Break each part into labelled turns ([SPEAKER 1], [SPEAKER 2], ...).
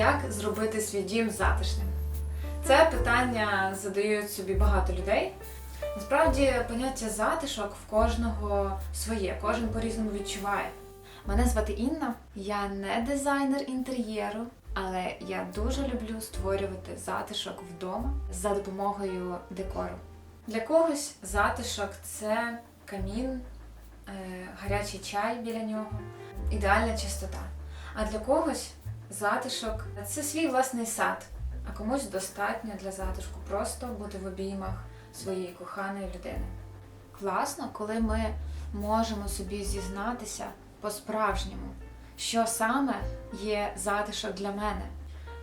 [SPEAKER 1] як зробити свій дім затишним? Це питання задають собі багато людей. Насправді поняття затишок в кожного своє, кожен по-різному відчуває. Мене звати Інна, я не дизайнер інтер'єру, але я дуже люблю створювати затишок вдома за допомогою декору. Для когось затишок це камін, е, гарячий чай біля нього, ідеальна чистота. А для когось затишок це свій власний сад, а комусь достатньо для затишку просто бути в обіймах своєї коханої людини. Класно, коли ми можемо собі зізнатися по-справжньому, що саме є затишок для мене.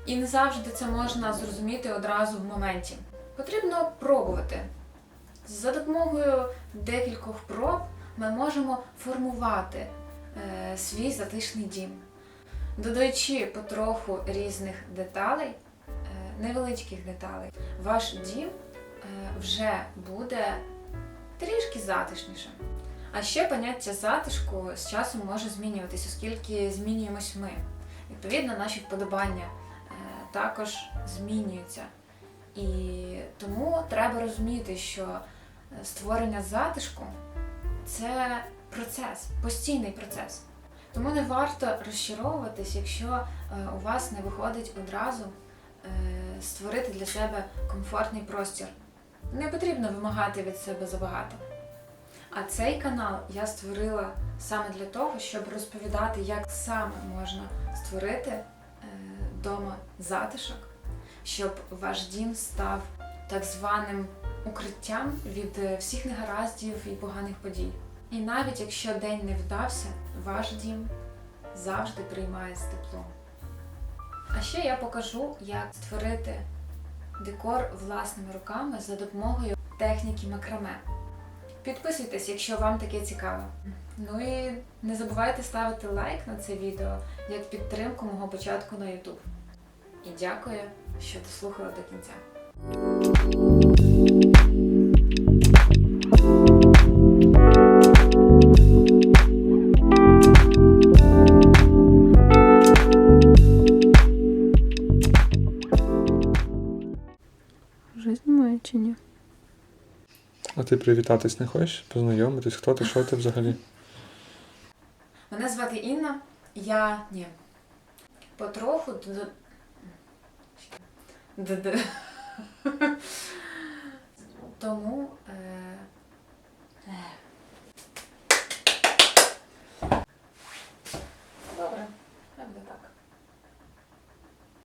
[SPEAKER 1] І не завжди це можна зрозуміти одразу в моменті. Потрібно пробувати. За допомогою декількох проб ми можемо формувати е, свій затишний дім, додаючи потроху різних деталей, е, невеличких деталей, ваш дім е, вже буде трішки затишнішим. А ще поняття затишку з часом може змінюватись, оскільки змінюємось ми. Відповідно, наші вподобання е, також змінюються. І тому треба розуміти, що створення затишку це процес, постійний процес. Тому не варто розчаровуватись, якщо е, у вас не виходить одразу е, створити для себе комфортний простір. Не потрібно вимагати від себе забагато. А цей канал я створила саме для того, щоб розповідати, як саме можна створити е, вдома затишок, щоб ваш дім став так званим укриттям від е, всіх негараздів і поганих подій. І навіть якщо день не вдався, ваш дім завжди приймає з теплом. А ще я покажу, як створити декор власними руками за допомогою техніки макраме. Підписуйтесь, якщо вам таке цікаво. Ну і не забувайте ставити лайк на це відео як підтримку мого початку на YouTube. І дякую, що дослухали до кінця.
[SPEAKER 2] Вже знімає чи ні?
[SPEAKER 3] А ти привітатись не хочеш? Познайомитись, хто ти, що ти взагалі?
[SPEAKER 1] Мене звати Інна, я ні. Потроху д- д- д- Тому